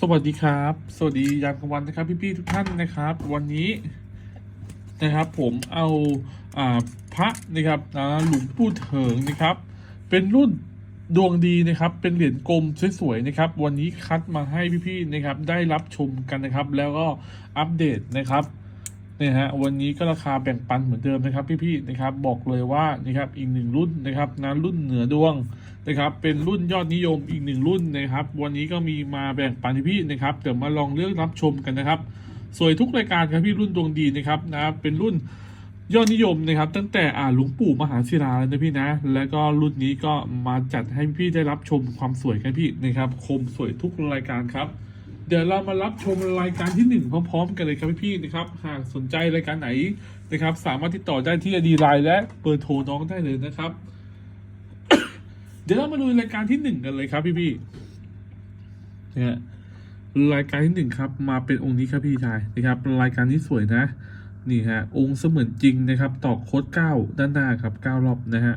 สวัสดีครับ สวัสดียามกลางวันนะครับพี่ๆทุกท่านนะครับ วันนี้นะครับผมเอาอ่าพระนะครับนะหลวงปู่เถิงนะครับ เป็นรุ่นดวงดีนะครับ เป็นเหรียญกลมสวยๆนะครับ วันนี้คัดมาให้พี่ๆนะครับ ได้รับชมกันนะครับ แล้วก็อัปเดตนะครับเนี่ยฮะวันนี้ก็ราคาแบ่งปันเหมือนเดิมนะครับ พี่ๆนะครับ บอกเลยว่านะครับอีกหนึ่งรุ่นนะครับนะรุ่นเหนือดวง นะครับเป็นรุ่นยอดนิยมอีกหนึ่งรุ่นนะครับ วันนี้ก็มีมาแบ่งปันให้พี่นะครับเดี๋ยวมาลองเลือกรับชมกันนะครับ สวยทุกรายการครับพี่รุ่นดวงดีนะครับนะเป็นรุ่นยอดนิยมนะครับ ตั้งแต่อ่าหลวงปู่มหาศิลาแล้วนะพี่นะ แล้วก็รุ่นนี้ก็มาจัดให้พี่ได้รับชมความสวยกันพี่นะครับ คมสวยทุกรายการครับ เดี๋ยวเรามารับชมรายการที่หนึ่งพร้อมๆ กันเลยครับพี่ๆนะครับหากสนใจรายการไหนนะครับ สามารถติดต่อได้ที่อดีไลน์และเบอร์โทรน้องได้เลยนะครับ เดี๋ยวเรามาดูรายการที่หนึ่งกันเลยครับพี่พี่ๆนะฮะรายการที่หนึ่งครับ มาเป็นองค์นี้ครับพี่ชายนะครับ รายการนี้สวยนะ นี่ฮะ องค์เสมือนจริงนะครับ ตอกโคดเก้าด้านหน้าครับเก้ารอบนะฮะ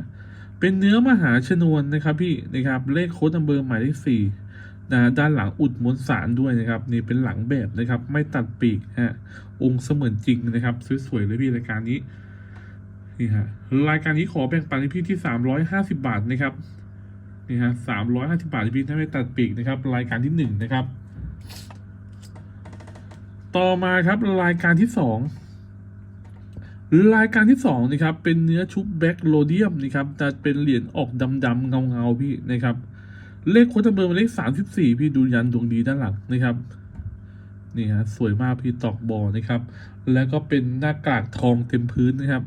เป็นเนื้อมหาชนวนนะครับพี่นะครับเลขโค้ดนัมเบอร์หมายเลขสี่นะด้านหลังอุดมวลสารด้วยนะครับ นี่เป็นหลังแบบนะครับ ไม่ตัดปีกฮะองค์เสมือนจริงนะครับสวยๆเลยพี่รายการนี้นี่ฮะรายการนี้ขอแบ่งปันให้พี่ที่สามร้อยห้าสิบบาทนะครับ นี่ฮะสามร้อยห้าสิบาทที่พี่ถ้าไม่ตัดปีกนะครับ รายการที่หนึ่งนะครับ ต่อมาครับรายการที่สองรายการที่สองนะครับ เป็นเนื้อชุบแบ็กโลเดียมนะครับจะเป็นเหรียญออกดำๆเงาๆพี่นะครับ เลขโค้ดเบอร์มายเลขสามสิบสี่พี่ดูยันดวงดีด้านหลังนะครับนี่ฮะสวยมากพี่ตอกบอนะครับ แล้วก็เป็นหน้ากากทองเต็มพื้นนะครับ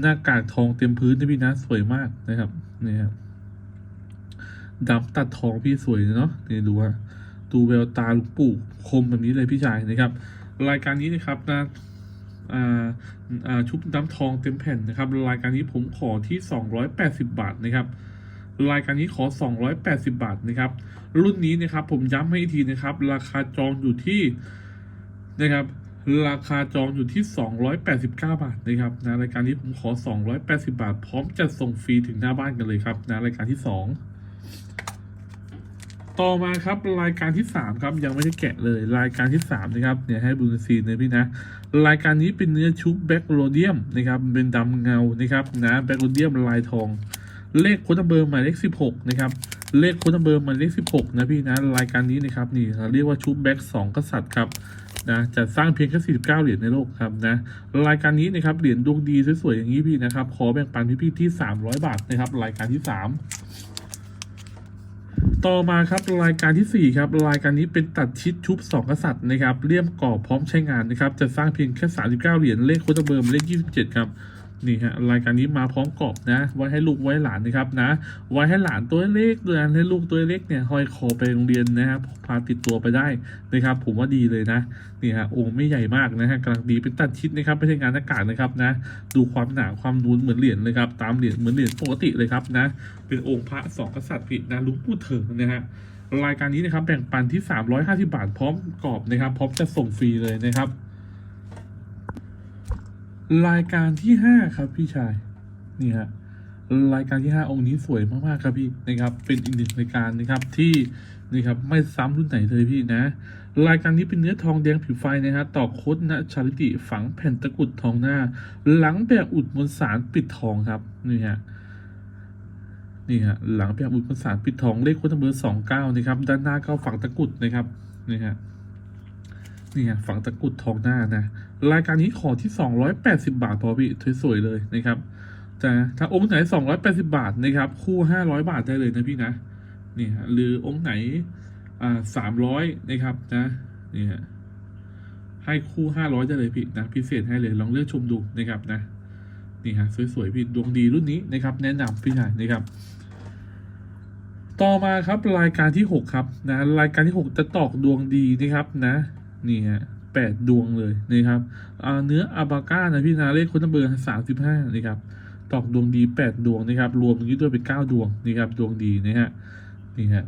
หน้ากากทองเต็มพื้นนะพี่นะสวยมากนะครับนี่ครับ ดำตัดทองพี่สวยเนาะนี่ดูฮะดูแววตาลุงปู่คมแบบนี้เลยพี่ชายนะครับ รายการนี้นะครับนะอ่าอ่าชุบน้ำทองเต็มแผ่นนะครับ รายการนี้ผมขอที่ 280 บาทนะครับ รายการนี้ขอ 280 บาทนะครับ รุ่นนี้นะครับผมย้ำให้อีกทีนะครับ ราคาจองอยู่ที่นะครับราคาจองอยู่ที่ 289 บาทนะครับนะรายการนี้ผมขอ 280 บาท พร้อมจัดส่งฟรีถึงหน้าบ้านกันเลยครับนะรายการที่ 2 ต่อมาครับรายการที่สามครับยังไม่ได้แกะเลยรายการที่สามนะครับเนี่ยให้บูนซีนเลยพี่นะ รายการนี้เป็นเนื้อชุบแบ็กโรเดียมนะครับเป็นดำเงานะครับนะแบ็กโรเดียมลายทอง เลขโค้ดเบอร์หมายเลขสิบหกนะครับเลขโค้ดเบอร์หมายเลขสิบหกนะพี่นะรายการนี้นะครับนี่เราเรียกว่าชุบแบ็กสองกษัตริย์ครับนะจะสร้างเพียงแค่สี่สิบเก้าเหรียญในโลกครับนะรายการนี้นะครับเหรียญดวงดีสวยๆอย่างนี้พี่นะครับขอแบ่งปันพี่ๆที่สามร้อยบาทนะครับรายการที่สาม ต่อมาครับรายการที่ 4 ครับ รายการนี้เป็นตัดชิดชุบ 2 กษัตริย์นะครับเลี่ยมกรอบพร้อมใช้งานนะครับ จะสร้างเพียงแค่ 39 เหรียญเลขโคตรเบอร์มเลข 27 ครับ นี่ฮะรายการนี้มาพร้อมกรอบนะ ไว้ให้ลูกไว้หลานนะครับนะ ไว้ให้หลานตัวเล็กด้วยนะให้ลูกตัวเล็กเนี่ยห้อยคอไปโรงเรียนนะครับพาติดตัวไปได้นะครับ ผมว่าดีเลยนะนี่ฮะองค์ไม่ใหญ่มากนะฮะกำลังดีเป็นตัดชิดนะครับไม่ใช่งานหน้ากากนะครับนะ ดูความหนาความนูนเหมือนเหรียญเลยครับตามเหรียญเหมือนเหรียญปกติเลยครับนะ เป็นองค์พระสองกษัตริย์ผิดนะลุงปู่เถิงนะฮะรายการนี้นะครับแบ่งปันที่ 350 บาทพร้อมกรอบนะครับพร้อมจะส่งฟรีเลยนะครับ รายการที่5ครับพี่ชายนี่ฮะรายการที่5องค์นี้สวยมากๆครับพี่นะครับ เป็นอีกหนึ่งรายการนะครับที่นี่ครับไม่ซ้ำรุ่นไหนเลยพี่นะ รายการนี้เป็นเนื้อทองแดงผิวไฟนะฮะต่อโคดนะชาลิติฝังแผ่นตะกุดทองหน้า หลังแบบอุดมวลสารปิดทองครับนี่ฮะนี่ฮะหลังแบบอุดมวลสารปิดทองเลขโค้ดเบอร์สองเก้านะครับด้านหน้าก็ฝังตะกุดนะครับนี่ฮะ นี่ฮะฝังตะกุดทองหน้านะ รายการนี้ขอที่ 280 บาทพอพี่สวยๆเลยนะครับแต่ถ้าองค์ไหน 280 บาทนะครับ คู่ 500 บาทได้เลยนะพี่นะนี่ฮะหรือองค์ไหนอ่า300นะครับนะนี่ฮะให้คู่500ได้เลยพี่นะพิเศษให้เลยลองเลือกชมดูนะครับนะนี่ฮะสวยๆพี่ดวงดีรุ่นนี้นะครับ แนะนำพี่ชายนะครับ ต่อมาครับรายการที่6ครับนะรายการที่6จะตอกดวงดีนะครับนะ นี่ฮะแปดดวงเลยนะครับเนื้ออาบาก้านะพี่นะเลขคนเบอร์สามสิบห้านะครับตอกดวงดีแปดดวงนะครับ รวมตรงนี้ด้วยเป็นเก้าดวงนะครับดวงดีนะฮะนี่ฮะ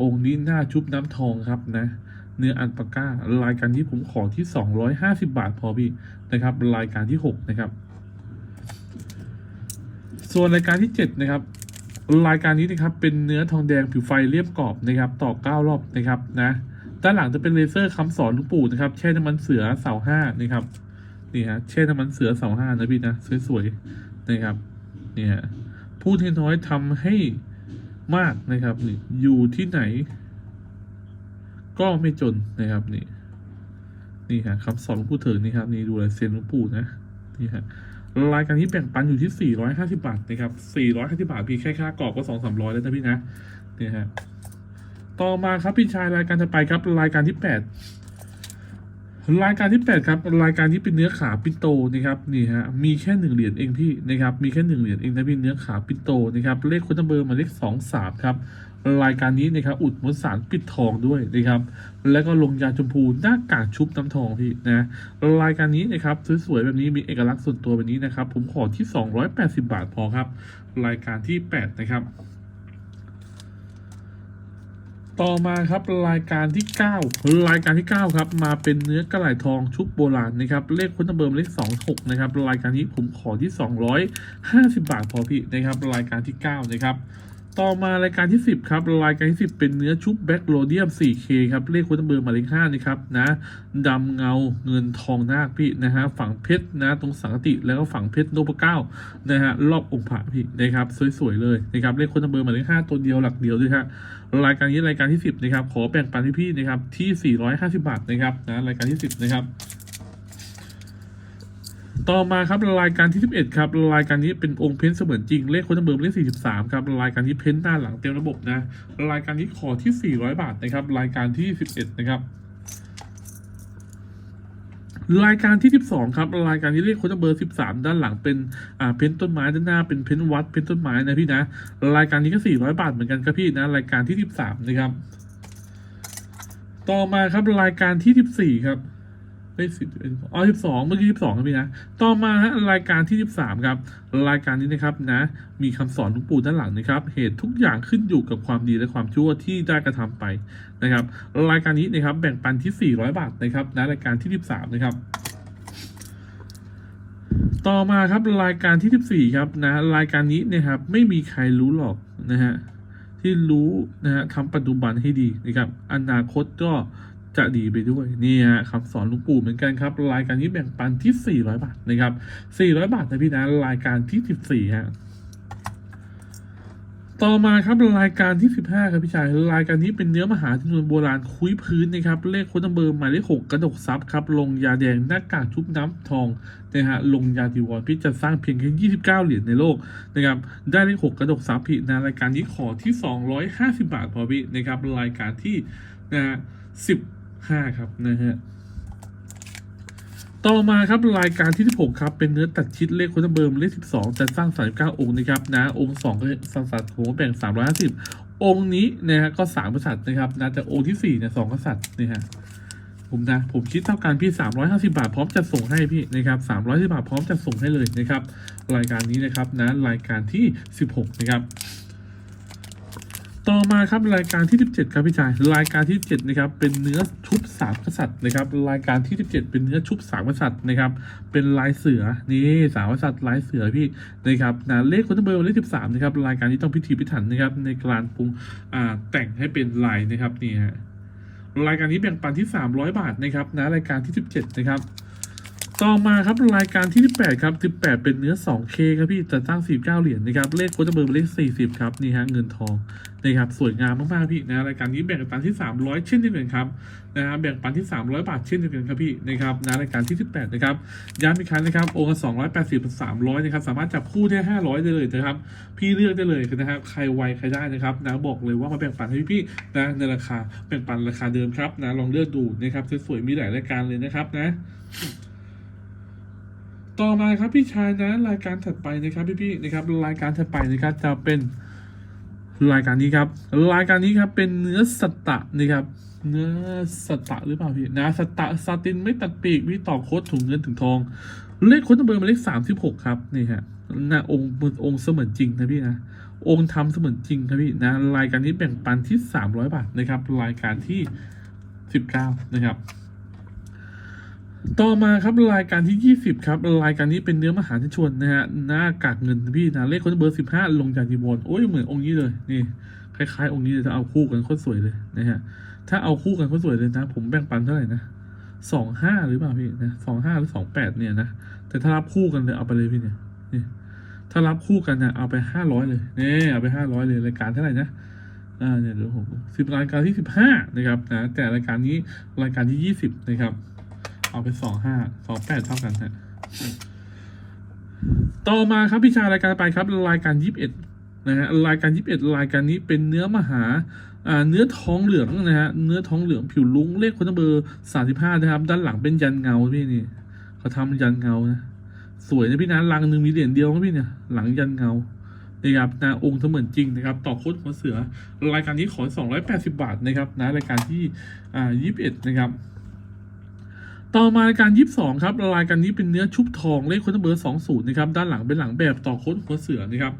องค์นี้หน้าชุบน้ำทองครับนะ เนื้ออันปาก้ารายการที่ผมขอที่สองร้อยห้าสิบาทพอพี่นะครับ รายการที่หกนะครับ ส่วนรายการที่เจ็ดนะครับ รายการนี้นะครับเป็นเนื้อทองแดงผิวไฟเรียบกรอบนะครับ ต่อเก้ารอบนะครับนะ ด้านหลังจะเป็นเลเซอร์คำสอนหลวงปู่นะครับแช่น้ำมันเสือเสาห้านะครับนี่ฮะแช่น้ำมันเสือเสาห้านะพี่นะสวยๆนะครับนี่ฮะพูดให้น้อยทำให้มากนะครับนี่อยู่ที่ไหน ก็ไม่จนนะครับนี่นี่ฮะคำสอนหลวงปู่เถิงนี่ครับนี่ดูลายเซ็นหลวงปู่นะนี่ฮะรายการที่แบ่งปันอยู่ที่ 450 บาทนะครับ 450 บาทพี่แค่ค่ากรอบก็ 2 3 0 0 แล้วนะพี่นะนี่ฮะ ต่อมาครับพี่ชายรายการถัดไปครับรายการที่ 8 รายการที่ 8 ครับ รายการที่เป็นเนื้อขาปิโตนะครับนี่ฮะมีแค่หนึ่งเหรียญเองพี่นะครับมีแค่หนึ่งเหรียญเองนะพี่เนื้อขาปิโตนะครับเลขโค้ดเบอร์มาเลขสองสามครับรายการนี้นะครับอุดมวลสารปิดทองด้วยนะครับ แล้วก็ลงยาชมพูหน้ากากชุบน้ำทองพี่นะรายการนี้นะครับสวยๆแบบนี้มีเอกลักษณ์ส่วนตัวแบบนี้นะครับ ผมขอที่ 280 บาทพอครับ รายการที่ 8 นะครับ ต่อมาครับรายการที่ 9 รายการที่ 9 ครับ มาเป็นเนื้อกระไหล่ทองชุบโบราณนะครับเลขคุณตเบอร์เลข26นะครับรายการนี้ผมขอที่ 250 บาทพอพี่นะครับรายการที่ 9 นะครับ ต่อมารายการที่ 10 ครับ รายการที่ 10 เป็นเนื้อชุบแบ็กโรเดียม 4K ครับ เลขคุณเบอร์หมายเลข5นะครับนะดำเงาเงินทองนาคพี่นะฮะฝั่งเพชรนะ ตรงสังกติแล้วก็ฝั่งเพชรโนบเก้านะฮะรอบองค์พระพี่นะครับ สวย ๆ เลยนะครับ เลขคุณเบอร์หมายเลข5ตัวเดียวหลักเดียวด้วยฮะรายการนี้รายการที่ 10 นะครับ ขอแบ่งปันให้พี่นะครับที่ 450 บาทนะครับนะรายการที่ 10 นะครับ ต่อมาครับรายการที่ 11 ครับรายการนี้เป็นองค์เพ้นเสมือนจริงเลขโค้ดเบอร์เลข 43 ครับรายการนี้เพ้นหน้าหลังเต็มระบบนะรายการนี้ขอที่ 400 บาทนะครับรายการที่ 11 นะครับรายการที่ 12 ครับ รายการนี้เลขโค้ดเบอร์ 13 ด้านหลังเป็นอ่าเพ้นต้นไม้ด้านหน้าเป็นเพ้นวัดเพ้นต้นไม้นะพี่นะ รายการนี้ก็ 400 บาทเหมือนกันครับพี่นะ รายการที่ 13 นะครับ ต่อมาครับรายการที่ 14 ครับ ไม่สิบอ๋อสิบสองเมื่อกี้สิบสองครับพี่นะ ต่อมาฮะรายการที่สิบสามครับ รายการนี้นะครับนะ มีคำสอนหลวงปู่ด้านหลังนะครับ เหตุทุกอย่างขึ้นอยู่กับความดีและความชั่วที่ได้กระทำไปนะครับ รายการนี้นะครับ แบ่งปันที่400บาทนะครับนะรายการที่13นะครับต่อมาครับรายการที่ 14 ครับนะรายการนี้นะครับ ไม่มีใครรู้หรอกนะฮะที่รู้นะฮะทำปัจจุบันให้ดีนะครับ อนาคตก็ จะดีไปด้วยนี่ฮะคำสอนลวงปู่เหมือนกันครับ รายการนี้แบ่งปันที่ 400 บาทนะครับ 400 บาทนะพี่นะรายการที่ 14ฮะต่อมาครับรายการที่ 15 ครับพี่ชายรายการนี้เป็นเนื้อมหาจำนวนโบราณคุยพื้นนะครับเลขค้ดเบอร์หมายเลขหกกระดกซับครับลงยาแดงหน้ากากชุบน้ำทองนะฮะลงยาดิวอนพี่จะสร้างเพียงแค่29 เหรียญในโลกนะครับได้เลขหกกระดกซับพี่นะรายการนี้ขอที่ 250 บาทพอพี่นะครับรายการที่นะฮะ 5 ครับนะฮะต่อมาครับรายการที่ 16 ครับ เป็นเนื้อตัดชิดเลขโค้ดเบอร์มเลข 12 จะสร้าง 39 องค์นะครับนะองค์2ก็สังสัตว์ผมแบ่ง 350 องค์นี้นะฮะก็ 3 กษัตริย์นะครับนะแต่องค์ที่4เนี่ย2กษัตริย์นะฮะผมนะผมคิดเท่ากันพี่ 350 บาทพร้อมจะส่งให้พี่นะครับ350บาทพร้อมจะส่งให้เลยนะครับรายการนี้นะครับนะรายการที่ 16 นะครับ ต่อมาครับรายการที่ 17 ครับพี่ชายรายการที่ 17 นะครับ เป็นเนื้อชุบสามกษัตริย์นะครับ รายการที่ 17 เป็นเนื้อชุบสามกษัตริย์นะครับ เป็นลายเสือนี่สามกษัตริย์ลายเสือพี่นะครับนะเลขคนเบอร์เลข 13 นะครับ รายการนี้ต้องพิธีพิถันนะครับ ในการปรุงอ่าแต่งให้เป็นลายนะครับนี่ฮะรายการนี้แบ่งปันที่ 300 บาทนะครับนะรายการที่ 17 นะครับ ต่อมาครับรายการที่ 18 ครับ 18 เป็นเนื้อ 2K ครับพี่จะตั้ง 49 เหรียญนะครับ เลขโค้ดเบอร์เป็นเลข 40 ครับนี่ฮะเงินทองนะครับสวยงามมากๆพี่นะรายการนี้แบ่งปันที่ 300 เช่นเดียวกันครับนะฮะแบ่งปันที่ 300 บาทเช่นเดียวกันครับพี่นะครับนะรายการที่ 18 นะครับย้ำอีกครั้งนะครับโองค์ละ280กับ300นะครับสามารถจับคู่ได้ 500 ได้เลยนะครับพี่เลือกได้เลยนะครับใครไวใครได้นะครับนะบอกเลยว่ามาแบ่งปันให้พี่ๆนะในราคาแบ่งปันราคาเดิมครับนะลองเลือกดูนะครับสวยๆมีหลายรายการเลยนะครับนะ ต่อมาครับพี่ชายนะรายการถัดไปนะครับพี่ๆนะครับรายการถัดไปนะครับจะเป็นรายการนี้ครับ รายการนี้ครับเป็นเนื้อสตะนะครับ เนื้อสตะหรือเปล่าพี่นะสตะซาตินไม่ตัดปีกพี่ต่อโค้ดถุงเงินถึงทอง เลขโค้ดเบอร์หมายเลขสามสิบหกครับนี่ฮะหน้าองค์องค์เสมือนจริงนะพี่นะองค์ทำเสมือนจริงครับพี่นะรายการนี้แบ่งปันที่สามร้อยบาทนะครับ รายการที่สิบเก้านะครับ ต่อมาครับรายการที่ 20 ครับ รายการนี้เป็นเนื้อมหาชนนะฮะหน้ากากเงินพี่นะเลขคนเบอร์ 15 ลงจากดีบอลโอ้ยเหมือนองค์นี้เลยนี่คล้ายๆ องค์นี้เลยจะเอาคู่กันโคตรสวยเลยนะฮะถ้าเอาคู่กันก็สวยเลยนะ ผมแบ่งปันเท่าไหร่นะสองห้าหรือเปล่าพี่นะสองห้าหรือสองแปดเนี่ยนะแต่ถ้ารับคู่กันเลยเอาไปเลยพี่เนี่ยนี่ถ้ารับคู่กันเนี่ยเอาไปห้าร้อยเลยเนี่ยเอาไปห้าร้อยเลยรายการเท่าไหร่นะอ่าเนี่ยเดี๋ยวผมสิบรายการที่สิบห้านะครับนะแต่รายการนี้รายการที่ยี่สิบนะครับ เอาไปสองห้าสองแปดเท่ากันฮะต่อมาครับพี่ชายรายการไปครับ รายการยีิบเอ็ดนะฮะรายการยีิบเอ็ดรายการนี้เป็นเนื้อมหาอ่าเนื้อทองเหลืองนะฮะเนื้อทองเหลืองผิวลุ้งเลขคนเบอร์สามสิบห้านะครับ ด้านหลังเป็นยันเงาพี่นี่เขาทำยันเงานะสวยนะพี่นะลังหนึ่งมีเหรียญเดียวนะพี่เนี่ยหลังยันเงานะครับนะองค์เสมือนจริงนะครับ ต่อโคตรหัวเสือ รายการนี้ขอสองร้อยแปดสิบาทนะครับนะรายการที่อ่ายี่สิบเอ็ดนะครับ ต่อมารายการยี่สิบสองครับรายการนี้เป็นเนื้อชุบทองเลขคนเบอร์สองศูนย์นะครับ ด้านหลังเป็นหลังแบบต่อโค้ดหัวเสือนะครับ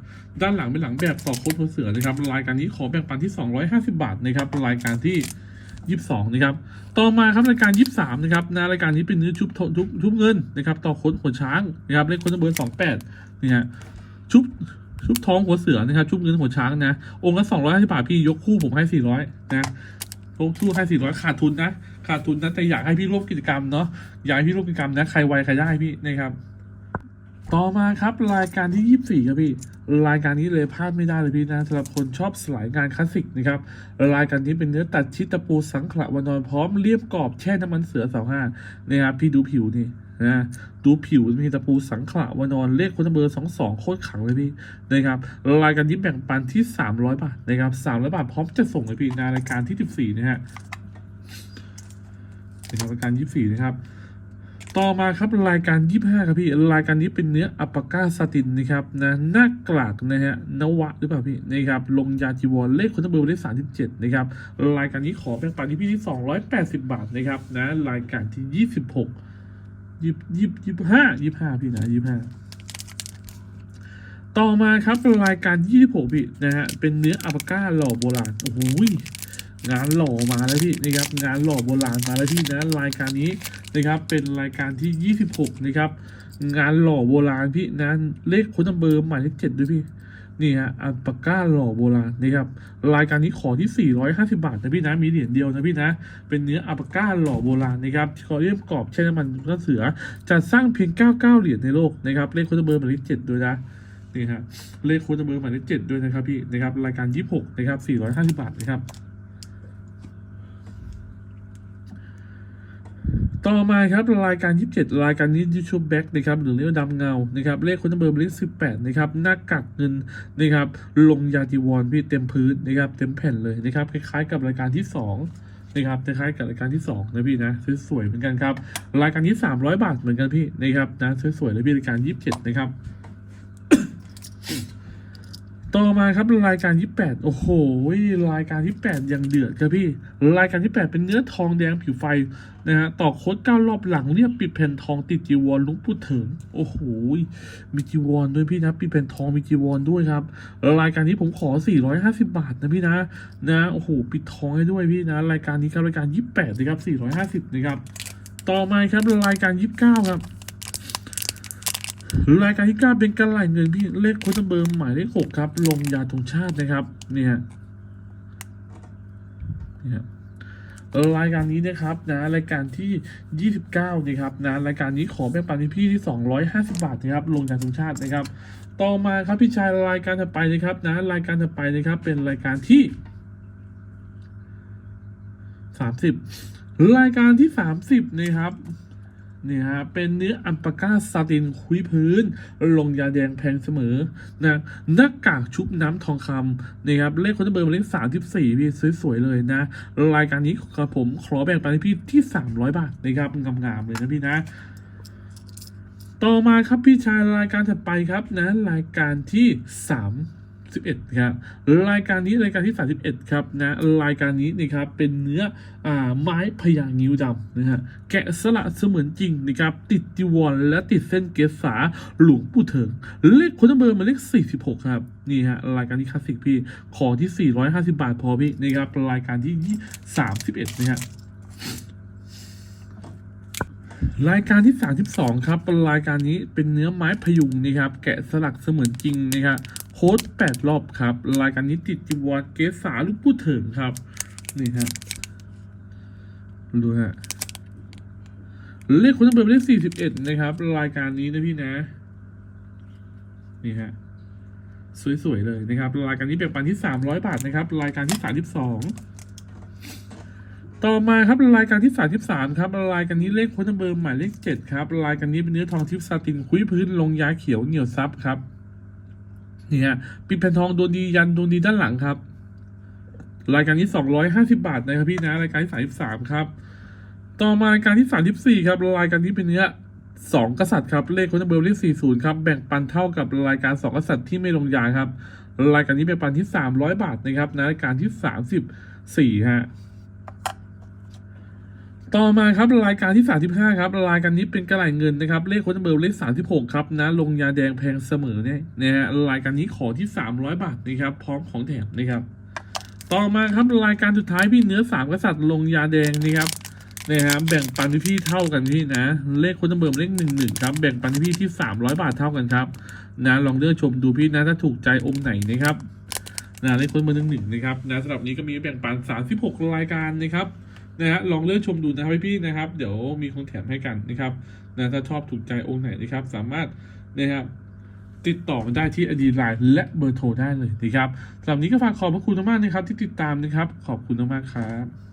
ด้านหลังเป็นหลังแบบต่อโค้ดหัวเสือนะครับ รายการนี้ขอแบ่งปันที่ 250 บาทนะครับ รายการที่ 22 นะครับ ต่อมาครับรายการ 23 นะครับนะรายการนี้เป็นเนื้อชุบทชุบชุบเงินนะครับ ต่อโค้ดหัวช้างนะครับ เลขคนเบอร์ 28 นี่ฮะ ชุบชุบทองหัวเสือนะครับ ชุบเงินหัวช้างนะ องค์ละ250บาทพี่ยกคู่ผมให้ 400 นะยกคู่ให้ 400 ขาดทุนนะ ขาดทุนนะแต่อยากให้พี่ร่วมกิจกรรมเนาะอยากให้พี่ร่วมกิจกรรมนะใครไวใครได้พี่นะครับต่อมาครับรายการที่ 24 ครับพี่รายการนี้เลยพลาดไม่ได้เลยพี่นะสำหรับคนชอบสลายงานคลาสสิกนะครับรายการนี้เป็นเนื้อตัดชิตะปูสังขละวานอนพร้อมเรียบกรอบแช่น้ำมันเสือเสาห้านะครับพี่ดูผิวนี่นะดูผิวมีตะปูสังขละวานอนเลขคนเบอร์สองสองโคตรขังเลยพี่นะครับรายการนี้แบ่งปันที่ 300 บาทนะครับ300 บาทพร้อมจะส่งเลยพี่ในรายการที่ 14 นะฮะ นะครับรายการ24นะครับ ต่อมาครับรายการ25ครับพี่รายการนี้เป็นเนื้ออัปาก้าซาตินนะครับนะหน้ากลากนะฮะนวะหรือเปล่าพี่นะครับลงยาจีวรเลขคนเบอร์เลข37นะครับรายการนี้ขอเป็นปันที่พี่ที่280บบาทนะครับนะรายการที่26ยี่ยี่ยี่ห้ายี่ห้าพี่นะยี่ห้าต่อมาครับรายการ 26พี่นะฮะ เป็นเนื้ออัปาก้าหล่อโบราณ โอ้โหย งานหล่อมาแล้วพี่นะครับงานหล่อโบราณมาแล้วพี่นะรายการนี้นะครับเป็นรายการที่ 26 นะครับ งานหล่อโบราณพี่นะเลขคนเบอร์หมายเลขเจ็ดด้วยพี่นี่ฮะอัลปาก้าหล่อโบราณนะครับรายการนี้ขอที่ 450 บาทนะพี่นะมีเหรียญเดียวนะพี่นะ เป็นเนื้ออัลปาก้าหล่อโบราณนะครับที่เขาเรียกกรอบใช้น้ำมันก็เสือจะสร้างเพียง 99 เหรียญในโลกนะครับเลขคนเบอร์หมายเลขเจ็ดด้วยนะนี่ฮะเลขคนเบอร์หมายเลขเจ็ดด้วยนะครับพี่นะครับรายการ 26 นะครับ 450 บาทนะครับ ต่อมาครับรายการ 27 รายการนี้ยูชูแบ็กนะครับหรือเรียกว่าดำเงานะครับเลขคนเบอร์เลข18นะครับหน้ากากเงินนะครับลงยาจีวรพี่เต็มพื้นนะครับเต็มแผ่นเลยนะครับคล้ายๆกับรายการที่ 2 นะครับคล้ายๆกับรายการที่2นะพี่นะสวยๆเหมือนกันครับรายการที่300 บาทเหมือนกันพี่นะครับนะสวยๆเลยพี่รายการ 27 นะครับ ต่อมาครับรายการ 28 โอ้โห รายการที่8ยังเดือดครับพี่ รายการที่8เป็นเนื้อทองแดงผิวไฟนะฮะต่อโค้ดเก้ารอบหลังเรียบปิดแผ่นทองติดจีวรลุกพูดถึงโอ้โห มีจีวรด้วยพี่นะปิดแผ่นทองมีจีวรด้วยครับ รายการนี้ผมขอ 450 บาทนะพี่นะนะโอ้โหปิดทองให้ด้วยพี่นะ รายการนี้ครับรายการ 28 นะครับ 450 นะครับ ต่อมาครับรายการ 29 ครับ รายการที่เก้าเป็นการไหลเงินพี่เลขโค้ดเบอร์หมายเลขหกครับ ลงยาธงชาตินะครับเนี่ยเนี่ยรายการนี้นะครับนะรายการที่ยี่สิบเก้านะครับนะรายการนี้ขอแบ่งปันให้พี่ที่สองร้อยห้าสิบาทนะครับลงยาธงชาตินะครับ ต่อมาครับพี่ชายรายการถัดไปนะครับนะรายการถัดไปนะครับเป็นรายการที่สามสิบรายการที่สามสิบนะครับ นี่ฮะเป็นเนื้ออัลปาก้าซาตินคุยพื้น ลงยาแดงแพงเสมอนะหน้ากากชุบน้ำทองคำนะครับเลขคนเบอร์หมายเลขสามสิบสี่พี่สวยๆเลยนะ รายการนี้ครับผมขอแบ่งปันให้พี่ที่สามร้อยบาทนะครับงามๆเลยนะพี่นะ ต่อมาครับพี่ชายรายการถัดไปครับนะรายการที่สาม สิบเอ็ดครับรายการนี้รายการที่สามสิบเอ็ดครับนะรายการนี้นะครับเป็นเนื้ออ่าไม้พยางนิ้วดำนะฮะแกะสลักเสมือนจริงนะครับติดจีวรและติดเส้นเกศาหลวงปู่เถิงเลขคนเบอร์มาเลขสี่สิบหกครับนี่ฮะรายการนี้คลาสสิกพี่ขอที่สี่ร้อยห้าสิบาทพอพี่นะครับรายการที่สามสิบเอ็ดนะฮะรายการที่ 32 ครับรายการนี้เป็นเนื้อไม้พยุงนะครับ แกะสลักเสมือนจริงนะครับ โค้ด8รอบครับ รายการนี้ติดจีวรเกสาลูกผู้เถิงครับ นี่ฮะดูฮะเลขคนทั้งเบอร์เลขสี่สิบเอ็ดนะครับ รายการนี้นะพี่นะ นี่ฮะสวยๆเลยนะครับ รายการนี้แบ่งปันที่สามร้อยบาทนะครับ รายการที่สามสิบสองต่อมาครับรายการที่สามสิบสามครับรายการนี้เลขโค้ดเบอร์หมายเลขเจ็ดครับรายการนี้เป็นเนื้อทองทิพย์ซาติน คุยพื้นลงยาเขียวเหนียวซับครับ นี่ฮะปิดแผ่นทองดวงดียันดวงดีด้านหลังครับ รายการนี้สองร้อยห้าสิบาทนะครับพี่นะ รายการที่สามสิบสามครับ ต่อมารายการที่สามสิบสี่ครับ รายการนี้เป็นเนื้อสองกษัตริย์ครับ เลขค้ดเบอร์เลขสี่ศูนย์ครับ แบ่งปันเท่ากับรายการสองกษัตริย์ที่ไม่ลงยาครับ รายการนี้แบ่งปันที่สามร้อยบาทนะครับในรายการที่สามสิบสี่ฮะ ต่อมาครับรายการที่ 35 ครับรายการนี้เป็นกระไหลเงินนะครับเลขโค้ดเบอร์เลข 36 ครับนะลงยาแดงแพงเสมอเนี่ยนะฮะรายการนี้ขอที่ 300 บาทนะครับพร้อมของแถมนะครับต่อมาครับรายการสุดท้ายพี่เนื้อสามกษัตริย์ลงยาแดงนะครับนะฮะแบ่งปันพี่เท่ากันพี่นะ เลขโค้ดเบอร์เลข11ครับแบ่งปันพี่ที่ 300 บาทเท่ากันครับนะลองเลือกชมดูพี่นะถ้าถูกใจองค์ไหนนะครับนะเลขโค้ดเบอร์หนึ่งนะครับนะสำหรับนี้ก็มีแบ่งปัน 36 รายการนะครับ นะฮะลองเลือกชมดูนะครับพี่ๆนะครับ เดี๋ยวมีของแถมให้กันนะครับนะถ้าชอบถูกใจองค์ไหนนะครับ สามารถนะครับติดต่อมาได้ที่อดีไลน์และเบอร์โทรได้เลยนะครับสำหรับนี้ก็ฝากขอบพระคุณมากๆนะครับที่ติดตามนะครับ ขอบคุณมากๆครับ